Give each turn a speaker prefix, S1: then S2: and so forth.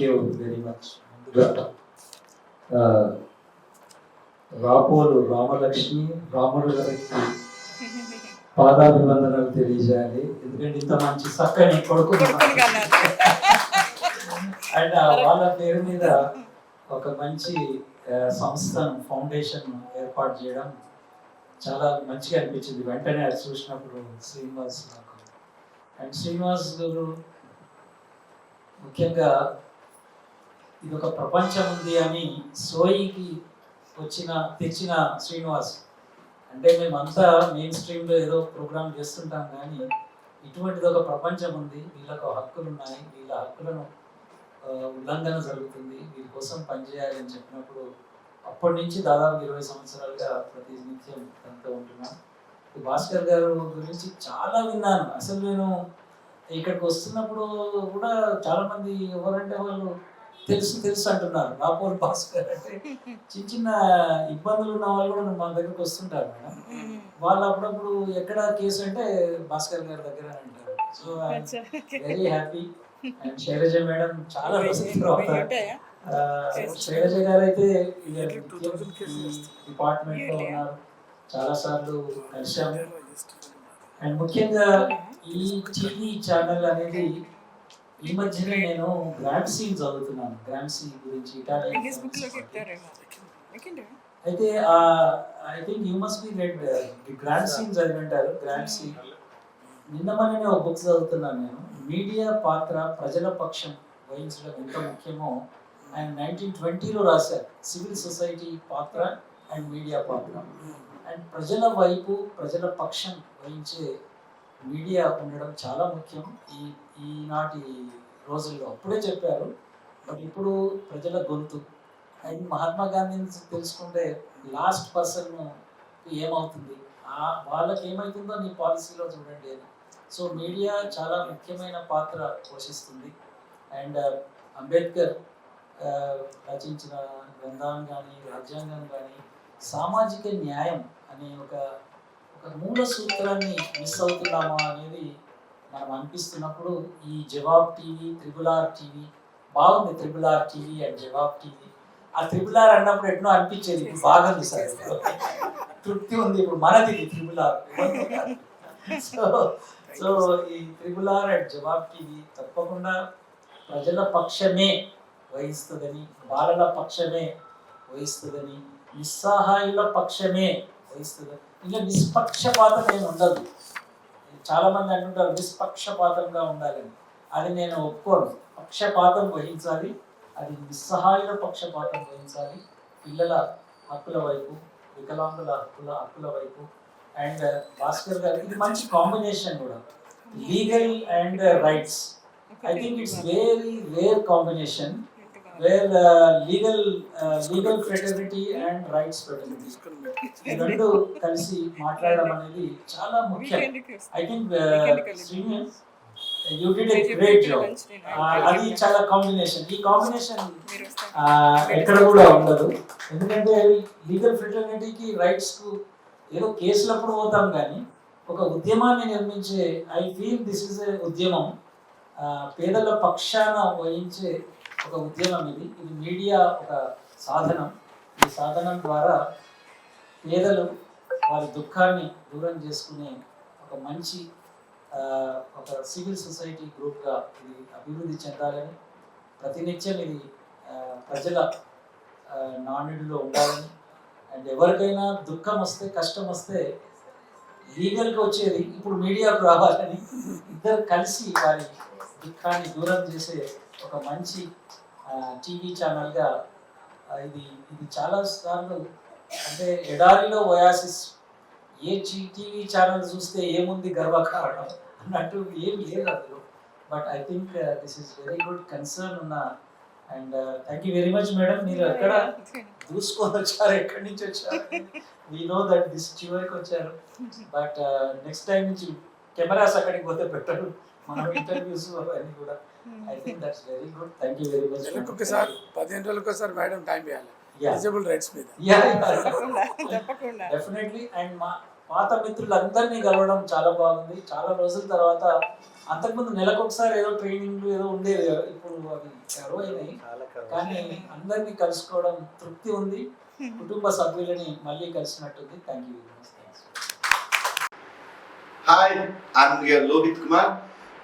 S1: You very much. ముందుగా రాపోలు రామలక్ష్మి రాముడు గారికి పాదాభివందనలు తెలియజేయాలి. ఎందుకంటే ఇంత మంచి చక్కని కొడుకు. అండ్ వాళ్ళ పేరు మీద ఒక మంచి ఆ, సంస్థను ఫౌండేషన్ ఏర్పాటు చేయడం చాలా మంచిగా అనిపించింది. వెంటనే అది చూసినప్పుడు శ్రీనివాస్ నాకు. అండ్ శ్రీనివాస్ గారు ముఖ్యంగా ఇది ఒక ప్రపంచం ఉంది అని సోయికి వచ్చిన తెచ్చిన శ్రీనివాస్. అంటే మేమంతా మెయిన్ స్ట్రీమ్లో ఏదో ప్రోగ్రామ్ చేస్తుంటాం కానీ ఇటువంటిది ఒక ప్రపంచం ఉంది. వీళ్ళకు హక్కులు ఉన్నాయి వీళ్ళ హక్కులను ఉల్లంఘన జరుగుతుంది. వీరి కోసం పనిచేయాలి అని చెప్పినప్పుడు అప్పటి నుంచి దాదాపు ఇరవై సంవత్సరాలుగా ప్రతి నిత్యం ఉంటున్నాను భాస్కర్ గారు గురించి చాలా విన్నాను. అసలు నేను ఇక్కడికి వస్తున్నప్పుడు కూడా చాలామంది ఎవరంటే వాళ్ళు తెలుసు తెలుసు అంటున్నారు. రాపోల్ భాస్కర్ అంటే చిన్న చిన్న ఇబ్బందులు ఉన్న వాళ్ళు కూడా మా దగ్గరికి వస్తుంటారు మేడం. వాళ్ళు అప్పుడప్పుడు ఎక్కడ కేసు అంటే భాస్కర్ గారి దగ్గర అంటారు. So. Very happy and Shailaja madam చాలా రోజుల తర్వాత శైలజ గారు అయితే డిపార్ట్మెంట్లో ఉన్నారు. చాలా సార్లు కలిశాము. అండ్ ముఖ్యంగా ఈ టీవీ ఛానల్ అనేది ఈ మధ్యనే నేను గ్రామ్సీ చదువుతున్నాను. గ్రామ్సీ గురించి అయితే I think you must be read seen చదివింటారు. Grand scene నిన్న మొన్ననే ఒక బుక్ చదువుతున్నాను నేను. మీడియా పాత్ర ప్రజల పక్షం వహించడం ఎంత ముఖ్యమో ఆయన నైన్టీన్ ట్వంటీలో రాశారు. సివిల్ సొసైటీ పాత్ర అండ్ మీడియా పాత్ర. అండ్ ప్రజల వైపు ప్రజల పక్షం వహించే మీడియా ఉండడం చాలా ముఖ్యం. ఈ ఈనాటి రోజుల్లో. అప్పుడే చెప్పారు బట్ ఇప్పుడు ప్రజల గొంతు. అండ్ మహాత్మా గాంధీని తెలుసుకుంటే లాస్ట్ పర్సన్ ఏమవుతుంది? ఆ వాళ్ళకి ఏమవుతుందో నీ పాలసీలో చూడండి అని. సో మీడియా చాలా ముఖ్యమైన పాత్ర పోషిస్తుంది. అండ్ uh, అంబేద్కర్ uh, రచించిన గ్రంథం కానీ రాజ్యాంగం కానీ సామాజిక న్యాయం అనే ఒక ఒక మూల సూత్రాన్ని మిస్ అవుతున్నామా అనేది మనం అనిపిస్తున్నప్పుడు ఈ Jawab TV triple R TV బాగుంది triple R TV and Jawab TV. ఆ త్రిబుల్ ఆర్ అన్నప్పుడు ఎట్నో అనిపించేది ఇప్పుడు బాగుంది సార్ తృప్తి ఉంది ఇప్పుడు మనది త్రిబుల్ ఆర్. సో సో ఈ triple R and Jawab TV తప్పకుండా ప్రజల పక్షమే వహిస్తుందని బాలల పక్షమే వహిస్తుందని నిస్సహాయుల పక్షమే వహిస్తుందని. ఇంకా నిష్పక్షపాతం ఏమి ఉండదు. చాలా మంది అంటుంటారు నిష్పక్షపాతంగా ఉండాలని. అది నేను ఒప్పుకోను. పక్షపాతం వహించాలి. అది నిస్సహాయుల పక్షపాతం వహించాలి. పిల్లల హక్కుల వైపు వికలాంగుల హక్కుల హక్కుల వైపు. అండ్ భాస్కర్ గారు ఇది మంచి కాంబినేషన్ కూడా. Legal and rights I think it's very rare combination where legal legal fraternity and rights fraternity ఈ రెండు కలిసి మాట్లాడడం అనేది చాలా ముఖ్యం. I think Srinivas you did a great job అది చాలా కాంబినేషన్ ఈ కాంబినేషన్ ఎక్కడ కూడా ఉండదు. ఎందుకంటే లీగల్ ఫ్రెటర్నిటీకి రైట్స్కు ఏదో కేసులప్పుడు పోతాం కానీ ఒక ఉద్యమాన్ని నిర్మించే I feel this is a ఉద్యమం. ఆ, పేదల పక్షాన వహించే ఒక ఉద్యమం ఇది. ఇది మీడియా ఒక సాధనం. ఈ సాధనం ద్వారా పేదలు వారి దుఃఖాన్ని దూరం చేసుకునే ఒక మంచి ఒక సివిల్ సొసైటీ గ్రూప్గా ఇది అభివృద్ధి చెందాలని ప్రతినిత్యం ఇది ప్రజల నాణ్యుడిలో ఉండాలని. అండ్ ఎవరికైనా దుఃఖం వస్తే కష్టం వస్తే లీగల్కి వచ్చేది ఇప్పుడు మీడియాకు రావాలని ఇద్దరు కలిసి వారి దుఃఖాన్ని దూరం చేసే ఒక మంచి టీవీ ఛానల్గా ఇది ఇది చాలా సార్లు అంటే ఎడారిలో ఒయాసిస్ ఏ టీవీ ఛానల్ చూస్తే ఏముంది గర్వకారణం అన్నట్టు ఏం లేదు అందులో. But I think this is very good concern ఉన్న and thank you very much madam. మీరు ఎక్కడ దూసుకొని వచ్చారు? ఎక్కడి నుంచి వచ్చారు? వీ నో దట్ దిస్ చివరికి వచ్చారు. బట్ నెక్స్ట్ టైం నుంచి కెమెరాస్ అక్కడికి పోతే పెట్టరు. మనం ఇంటర్వ్యూస్ అవన్నీ కూడా. I think that's very good thank you very much
S2: ఒకసారి పదిహేను రోజులకు ఒకసారి మేడం టైం ఇవ్వాలి. డిజేబుల్ రైట్స్ మీద.
S3: తప్పకుండా
S1: డెఫినెట్లీ అండ్ మా పాత మిత్రులందరినీ కలవడం చాలా బాగుంది. చాలా రోజుల తర్వాత అంతకుముందు నెలకు ఒకసారి ఏదో ట్రైనింగ్ ఏదో ఉండేది ఇప్పుడు అవి కరువైనాయి కానీ అందరినీ కలుసుకోవడం తృప్తి ఉంది. కుటుంబ సభ్యులని మళ్ళీ కలిసినట్టుంది. Thank you very much
S4: Hi, I'm your Lohit Kumar.